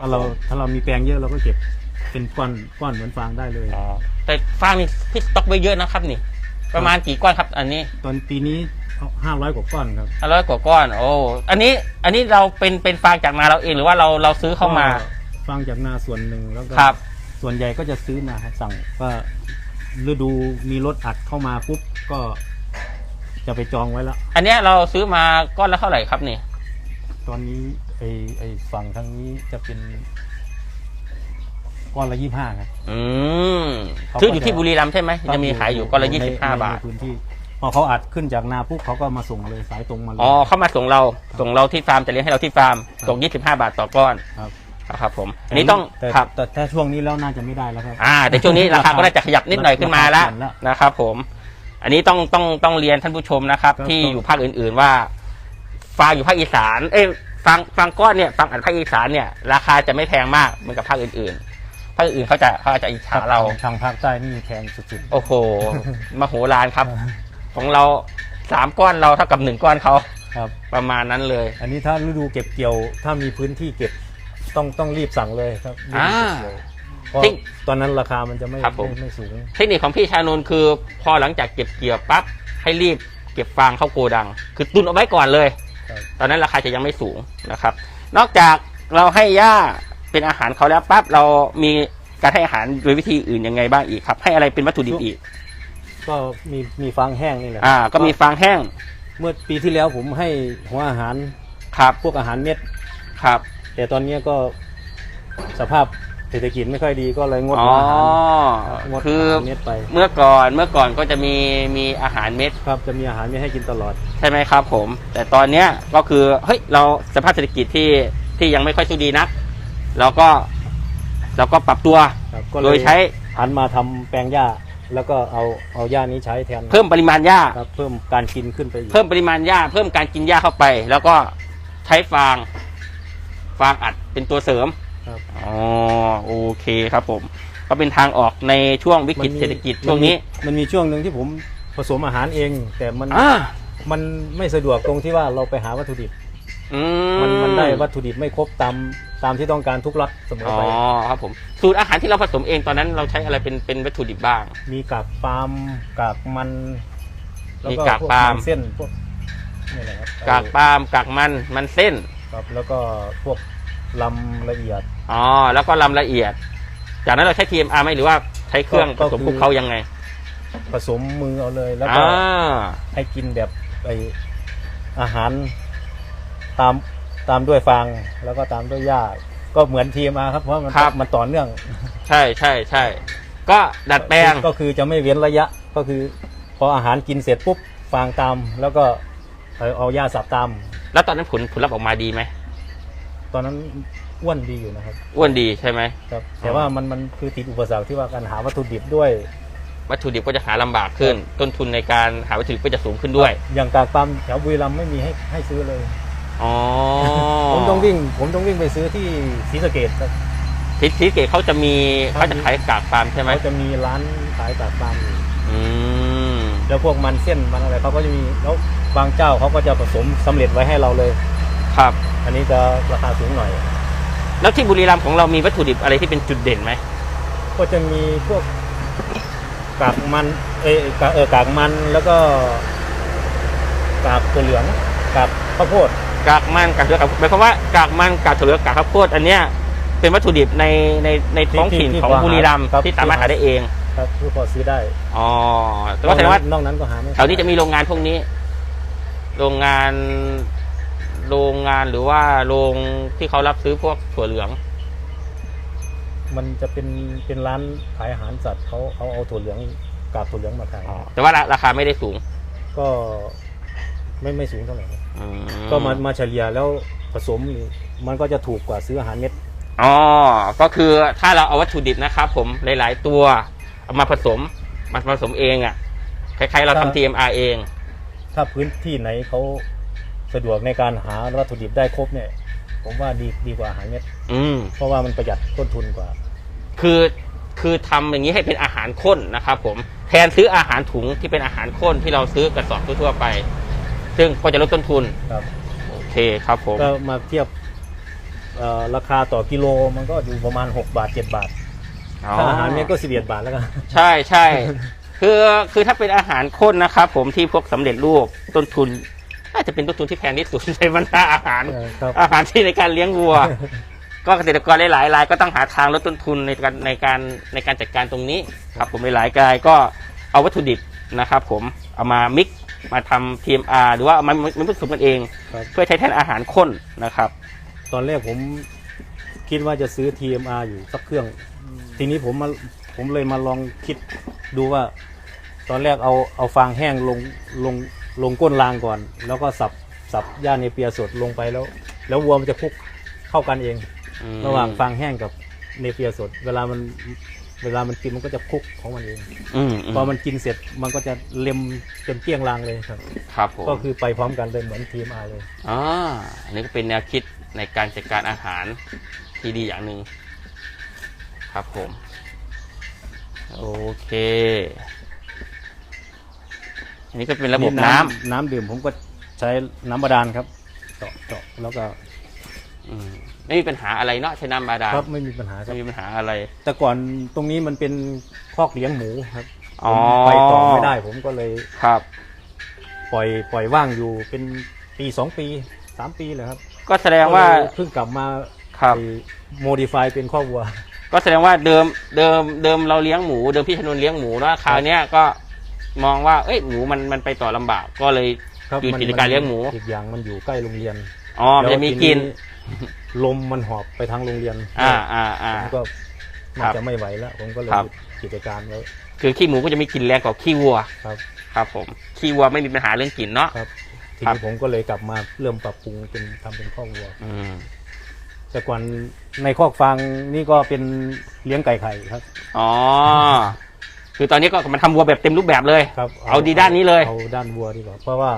ถ้าเราถ้าเรามีแปลงเยอะเราก็เก็บเป็นก้อนก้อนเหมือนฟางได้เลย อ๋อแต่ฟางนี่พี่สต็อกไว้เยอะนะครับนี่ ประมาณกี่ก้อนครับ อันนี้ตอนปีนี้ห้าร้อยกว่าก้อนครับร้อยกว่าก้อน โอ้อันนี้อันนี้เราเป็นเป็นฟางจากนาเราเองหรือว่าเราเราซื้อเข้ามาก็ฟางจากนาส่วนหนึ่งแล้วก็ครับ ส่วนใหญ่ก็จะซื้อมาครับสั่งว่าฤดูมีรถอัดเข้ามาปุ๊บก็จะไปจองไว้แล้ว อันเนี้ยเราซื้อมาก้อนละเท่าไหร่ครับนี่ ตอนนี้ ไอไอฝั่งทางนี้จะเป็นก้อนละยี่ห้าครับ อืมเขาก็ซื้ออยู่ที่จะบุรีรัมย์ใช่ไหมจะมีขายอยู่ก้อนละในยี่สิบห้าในบาทในพื้นที่พอเขาอัดขึ้นจากนาปุ๊บเขาก็มาส่งเลยสายตรงมาเลยอ๋อเข้ามาส่งเราส่งเราที่ฟาร์มจะเลี้ยงให้เราที่ฟาร์มตกยี่สิบห้าบาทต่อก้อนครับครับผมอันนี้ต้องแต่ครับแต่แต่ช่วงนี้แล้วน่าจะไม่ได้แล้วครับอ่า แต่ช่วงนี้ราคาก็น่าจะขยับนิดหน่อยขึ้นมาแล้วราคาขึ้นแล้วนะครับผม อันนี้ต้องต้องต้องเรียนท่านผู้ชมนะครับครับที่ต้องอยู่ภาคอื่น ๆว่าฟางอยู่ภาคอีสาน เอ้ย ฟางฟางก้อนเนี่ยฟางอัดภาคอีสานเนี่ยราคาจะไม่แพงมากเหมือนกับภาคอื่นๆภาคอื่นเขาจะเขาอาจจะอิจฉาเรา ทางภาคใต้นี่แพงสุดโอ้โหมโหฬารครับ ของเราสามก้อนเราเท่ากับหนึ่งก้อนเขาๆครับ ประมาณนั้นเลย อันนี้ถ้าฤดูเก็บเกี่ยว ถ้ามีพื้นที่เก็บต้องต้องรีบสั่งเลยครับรีบอ่าเก็บเกี่ยวเพราะจริงตอนนั้นราคามันจะไม่ครับผม ไม่ไม่สูง เทคนิคของพี่ชานนท์คือ พอหลังจากเก็บเกี่ยวปั๊บให้รีบเก็บฟางเข้าโกดัง คือตุนเอาไว้ก่อนเลยครับ ตอนนั้นราคาจะยังไม่สูงนะครับ นอกจากเราให้หญ้าเป็นอาหารเขาแล้วปั๊บเรามีการให้อาหารโดยวิธีอื่นยังไงบ้างอีกครับ ให้อะไรเป็นวัตถุดิบอีก ก็มีมีฟางแห้งนี่แหละอ่า ก็มีฟางแห้ง เมื่อปีที่แล้วผมให้หัวอาหารครับพวกอาหารเม็ดครับ แต่ตอนนี้ก็สภาพเศรษฐกิจไม่ค่อยดีก็เลยงดอ๋อหัวอาหารงดคืออาหารเม็ดไป เมื่อก่อนเมื่อก่อนก็จะมีมีอาหารเม็ดครับจะมีอาหารเม็ดให้กินตลอด ใช่ไหมครับผม แต่ตอนเนี้ยก็คือเฮ้ยเราสภาพเศรษฐกิจที่ที่ยังไม่ค่อยสู้ดีนักเราก็เราก็ปรับตัวครับก็โดยใช้หันมาทำแปลงหญ้า แล้วก็เอาเอาหญ้านี้ใช้แทนเพิ่มปริมาณหญ้า ครับเพิ่มการกินขึ้นไปอีก เพิ่มปริมาณหญ้าเพิ่มการกินหญ้าเข้าไป แล้วก็ใช้ฟางฟางอัดเป็นตัวเสริมครับ อ๋อโอเคครับผม ก็เป็นทางออกในช่วงวิกฤตเศรษฐกิจช่วงนี้มันมีช่วงหนึ่งที่ผมผสมอาหารเอง แต่มันอ่า มันไม่สะดวกตรงที่ว่าเราไปหาวัตถุดิบ อืมันมันได้วัตถุดิบไม่ครบตามตามที่ต้องการทุกล็อตเสมออ๋อไป ครับผมสูตรอาหารที่เราผสมเองตอนนั้นเราใช้อะไรเป็นเป็นวัตถุดิบบ้าง มีกากปาล์มกากมันแล้วมีกากพวปาล์มนเส้นพวกนี่แหละครับกากปาล์มกากมันมันเส้นครับแล้วก็พวกลำละเอียด อ๋อแล้วก็ลำละเอียด จากนั้นเราใช้ TMR ไหมหรือว่าใช้เครื่องผก็สมคือ คลุกเขายังไงผสมมือเอาเลยแล้วอ่ก็าให้กินแบบ ไออาหารตามตามด้วยฟางแล้วก็ตามด้วยหญ้าก็เหมือนทีมาครับเพราะมันครับ มันต่อเนื่องใช่ใช่ใช่ก็ดัดแปลง ก็คือจะไม่เว้นระยะก็คือ พออาหารกินเสร็จปุ๊บฟางตาม แล้วก็เอาเอาหญ้าสับตาม แล้วตอนนั้นผลผลลัพธ์ออกมาดีไหมตอนนั้นอ้วนดีอยู่นะครับ อ้วนดีใช่ไหม ครับแต่ว่ามันมันคือติดอุปสรรคที่ว่าการหาวัตถุดิบด้วย วัตถุดิบก็จะหาลำบากขึ้น ต้นทุนในการหาวัตถุดิบก็จะสูงขึ้นด้วย อย่างกากปั๊มแถวบุรีรัมย์ไม่มีให้ให้ซื้อเลย อ๋อผมต้องวิ่ง ผมต้องวิ่งไปซื้อที่ศรีสะเกดครับ ทิศทิศเกตเขาจะมีครับเขาจะขายกากปาล์มใช่ไหมเขาจะมีร้านขายกากปั๊มอยู่อืมแล้วพวกมันเส้นมันอะไรเขาก็จะมี แล้วบางเจ้าเขาก็จะผสมสำเร็จไว้ให้เราเลย ครับ อันนี้จะราคาสูงหน่อย แล้วที่บุรีรัมย์ของเรามีวัตถุดิบอะไรที่เป็นจุดเด่นไหม ก็จะมีพวก กากมันเอยกากเออกากมันแล้วก็กากตัวเหลืองกากข้าวโพดกากมันกากเถือกากหมายความว่ากากมันกากถั่วเหลืองกากข้าวโพดอันเนี้ยเป็นวัตถุดิบในในในท้องถิ่นที่ที่ของพอหาบุรีรัมย์ครับ ที่สามารถหาได้เองครับคือพอซื้อได้อ๋อแต่ว่าแสดงว่านอกนั้นก็หาไม่แถวนี้จะมีโรงงานพวกนี้ โรงงาน โรงงานหรือว่าโรงที่เขารับซื้อพวกถั่วเหลือง มันจะเป็นเป็นร้านขายอาหารสัตว์เขาเขาเอาถั่วเหลืองกากถั่วเหลืองมาขาย แต่ว่าราราคาไม่ได้สูง ก็ไม่ไม่สูงเท่าไหร่นะอืก็มามาเฉลี่ยแล้วผสมนี่มันก็จะถูกกว่าซื้ออาหารเม็ดอ๋อก็คือถ้าเราเอาวัตถุดิบนะครับผมหลาย ๆ ตัวเอามาผสมมาผสมเองอะ่ะคล้ายๆเราทำ TMR เอง ถ้าพื้นที่ไหนเขาสะดวกในการหาวัตถุดิบได้ครบเนี่ย ผมว่าดีดีกว่าอาหารเม็ด อืม เพราะว่ามันประหยัดต้นทุนกว่า คือคือทำอย่างนี้ให้เป็นอาหารข้นนะครับผมแทนซื้ออาหารถุงที่เป็นอาหารข้นที่เราซื้อกระสอบทั่วๆไป ซึ่งก็จะลดต้นทุนครับ โอเคครับผมก็มาเทียบเอ่อราคาต่อกิโลมันก็อยู่ประมาณ 6 บาท 7 บาทถ้าอาหารเนี้ยก็11บาทแล้วกัน ใช่ใช่ คือคือถ้าเป็นอาหารข้นนะครับผมที่พวกสำเร็จรูปต้นทุน น่าจะเป็นต้นทุนที่แพงที่สุดในบรรดาอาหาร เออครับ อาหารที่ในการเลี้ยงวัว ก็เกษตรกรหลายๆรายก็ต้องหาทางลดต้นทุนในการในการในการจัดการตรงนี้ครับผมหลายๆรายก็เอาวัตถุดิบนะครับผมเอามามิกซ์มาทำ TMR หรือว่าเอามามันผสมกันเองครับ เพื่อใช้แทนอาหารข้นนะครับ ตอนแรกผมคิดว่าจะซื้อ TMR อยู่สักเครื่อง ทีนี้ผมมาผมเลยมาลองคิดดูว่า ตอนแรกเอาเอาฟางแห้งลงลง ลงก้นรางก่อน แล้วก็สับสับหญ้าเนเปียสดลงไปแล้ว แล้ววัวมันจะคลุกเข้ากันเอง อืมระหว่างฟางแห้งกับเนเปียสด เวลามันเวลามันกินมันก็จะคลุกของมันเองอืมพอมันกินเสร็จมันก็จะเล็มจนเกลี้ยงรางเลยครับ ครับผมก็คือไปพร้อมกันเลยเหมือน TMR เลย อ่าอันนี้ก็เป็นแนวคิดในการจัดการอาหารที่ดีอย่างหนึ่งครับผม โอเค อันนี้ก็เป็นระบบน้ำน้ำดื่มผมก็ใช้น้ำบาดาลครับเจาะเจาะแล้วก็อืมไม่มีปัญหาอะไรเนาะใช้น้ำบาดาลครับไม่มีปัญหาครัไม่บมีปัญหาอะไร แต่ก่อนตรงนี้มันเป็นคอกเลี้ยงหมูครับอ๋อผมไปต่อไม่ได้ผมก็เลยครับ ปล่อยปล่อยว่างอยู่เป็นปีสองปีสามปีเลยครับก็แสดงว่าก็เลยเพิ่งกลับมาครับ โมดิฟายเป็นคอกวัว ก็แสดงว่าเดิมเดิมเดิมเราเลี้ยงหมู เดิมพี่ชนนเลี้ยงหมูแล้วคราวเนี้ยก็ มองว่าเอ้ยหมูมันมันไปต่อลำบาก ก็เลยครับอยู่มันกิจการเลี้ยงหมูอีกอย่างมันอยู่ใกล้โรงเรียนอ๋อมันจะมีกินลมมันหอบไปทางโรงเรียนอ่าอ่าอ่า ผมก็ครัน่าบจะไม่ไหวแล้วผมก็เลยครับ หยุดกิจการไว้คือขี้หมูก็จะมีกลิ่นแรงกว่าขี้วัวครับ ครับ ผมขี้วัวไม่มีปัญหาเรื่องกลิ่นเนาะ ครับทีครับ นี้ผมก็เลยกลับมาเริ่มปรับปรุงเป็นทำเป็นคอกวัว อืมแต่ก่อนในคอกฟางนี่ก็เป็นเลี้ยงไก่ไข่ครับ อ๋อ คือตอนนี้ก็มันทำวัวแบบเต็มรูปแบบเลย ครับเอาดีด้านนี้เลย เอาด้านวัวดีกว่าเพราะว่า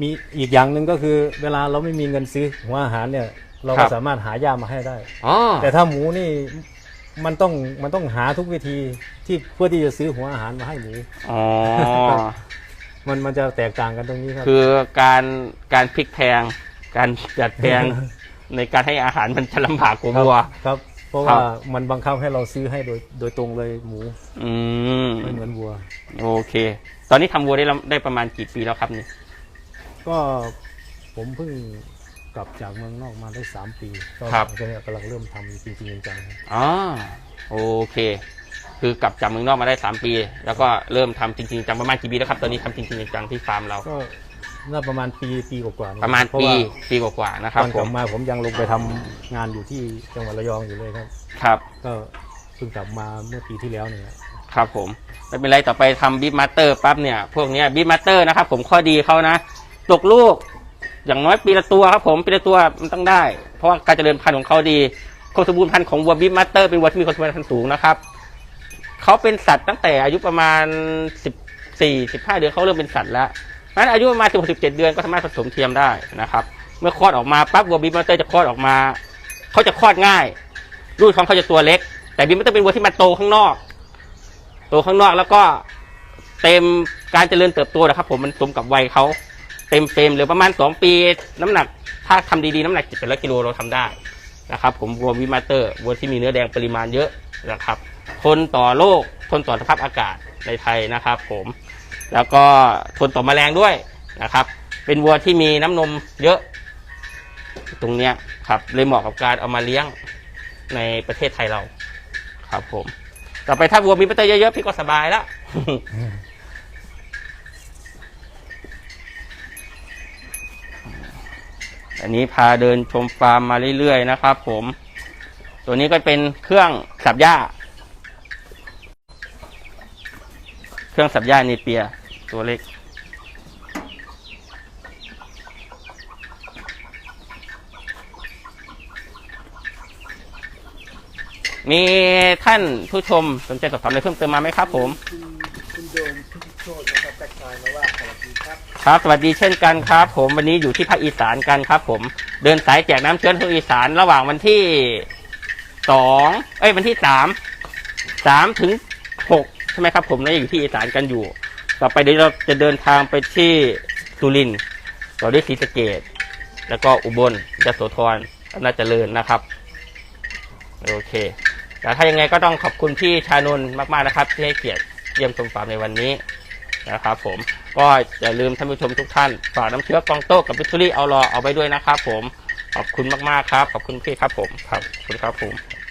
มีอีกอย่างหนึ่งก็คือเวลาเราไม่มีเงินซื้อหัวอาหารเนี่ย เราครัก็บ สามารถหาหญ้ามาให้ได้ อ๋อแต่ถ้าหมูนี่มันต้องมันต้องหาทุกวิธีที่เพื่อที่จะซื้อหัวอาหารมาให้หมูอ๋อมันมันจะแตกต่างกันตรงนี้ครับ คือการการพลิกแพงการจัดแพงในการให้อาหารมันจะลำบากกว่าวัว ครับ เพราะครัว่าบมันบังคับให้เราซื้อให้โดยโดยตรงเลยหมูอืมไม่เหมือนวัว โอเค ตอนนี้ทำวัวได้ลำได้ประมาณกี่ปีแล้วครับนี่ก็ผมเพิ่งกลับจากเมืองนอกมาได้สามปีก็ก็เนี่ยกำลังเริ่มทำจริงๆจังๆอ๋อโอเค คือกลับจากเมืองนอกมาได้สามปี แล้วก็เริ่มทำจริงๆจังประมาณกี่ปีแล้วครับ ตอนนี้ทำจริงๆจังที่ฟาร์มเราก็ น่าประมาณปีปีกว่าๆนี่ประมาณเพราะปีว่าปีกว่าๆนะคตรับอนผกลัมบมาผมยังลงไปทำงานอยู่ที่จังหวัดระยองอยู่เลยครับ ครับ ก็เพิ่งกลับมาเมื่อปีที่แล้วเนี่ย ครับผมไม่เป็นไรต่อไปทำบิ๊มาสเตอร์ปั๊บเนี่ย พวกเนี้ยบิ๊มาสเตอร์นะครับผมข้อดีเขานะ ตกลูก อย่างน้อยปีละตัวครับผมปีละตัวมันต้องได้ เพราะว่าการเจริญพันธุ์ของเขาดีความสมบูรณ์พันธุ์ของวัวบิ๊มาสเตอร์เป็นวัวที่มีความสมบูรณ์พันธุ์สูงนะครับเขาเป็นสัตว์ตั้งแต่อายุประมาณสิบสี่สิบห้าเดือนเขาเริ่มเป็นสัตว์แล้ว นั้นอายุประมาณสิบหกสิบเจ็ดเดือนก็สามารถผสมเทียมได้นะครับ เมื่อคลอดออกมาปั๊บวัวบิ๊มาสเตอร์จะคลอดออกมา เขาจะคลอดง่ายรูดของเขาจะตัวเล็ก แต่บิ๊มาสเตอร์เป็นวัวที่มันโตข้างนอก โตข้างนอกแล้วก็เต็มการเจริญเติบโตนะครับ ผมมันสมกับวัยเขาเต็มเฟรมเหลือประมาณสองปี น้ำหนัก ถ้าทำดีๆ น้ำหนักเป็นร้อยกิโลเราทำได้นะครับ ผมวัววิมาเตอร์วัวที่มีเนื้อแดงปริมาณเยอะนะครับทนต่อโรคทนต่อสภาพอากาศในไทยนะครับ ผม แล้วก็ทนต่อแมลงด้วยนะครับ เป็นวัวที่มีน้ำนมเยอะ ตรงเนี้ยครับเลยเหมาะกับการเอามาเลี้ยงในประเทศไทยเรา ครับผม ต่อไปถ้าวัวมีปัตเตอร์เยอะๆพี่ก็สบายแล้วอันนี้พาเดินชมฟาร์มมาเรื่อยๆนะครับ ผม ตัวนี้ก็เป็นเครื่องสับหญ้า เครื่องสับหญ้าเนเปียตัวเล็ก มีท่านผู้ชมสนใจสอบถามอะไรเพิ่มเติมมาไหมครับ ผม คุณโดมพิโชตนะครับแท็กลน์มาว่าสวัสดีครับ ครับ สวัสดีเช่นกันครับ ผมวันนี้อยู่ที่ภาคอีสานกันครับ ผม เดินสายแจกน้ำเชื้อภาคอีสานระหว่างวันที่สองเอ้ยวันที่สามสามถึงหก ใช่ไหมครับผมเราอยู่ที่อีสานกันอยู่ ต่อไปเดี๋ยวเราจะเดินทางไปที่สุรินทร์ต่อด้วยศรีสะเกดแล้วก็อุบลยโสธรอำนาจะเจริญนะครับ โอเค แต่ถ้ายังไงก็ต้องขอบคุณพี่ชานนท์มากๆนะครับ ที่ให้เกียรติเยี่ยมชมฟาร์มในวันนี้นะครับผมก็อย่าลืมท่านผู้ชมทุกท่านฝากน้ำเชื้อกองโต้กับวิตเตอรี่เอารอเอาไว้ด้วยนะครับผมขอบคุณมากๆครับ ขอบคุณพี่ครับผมครับขอบคุณครับผม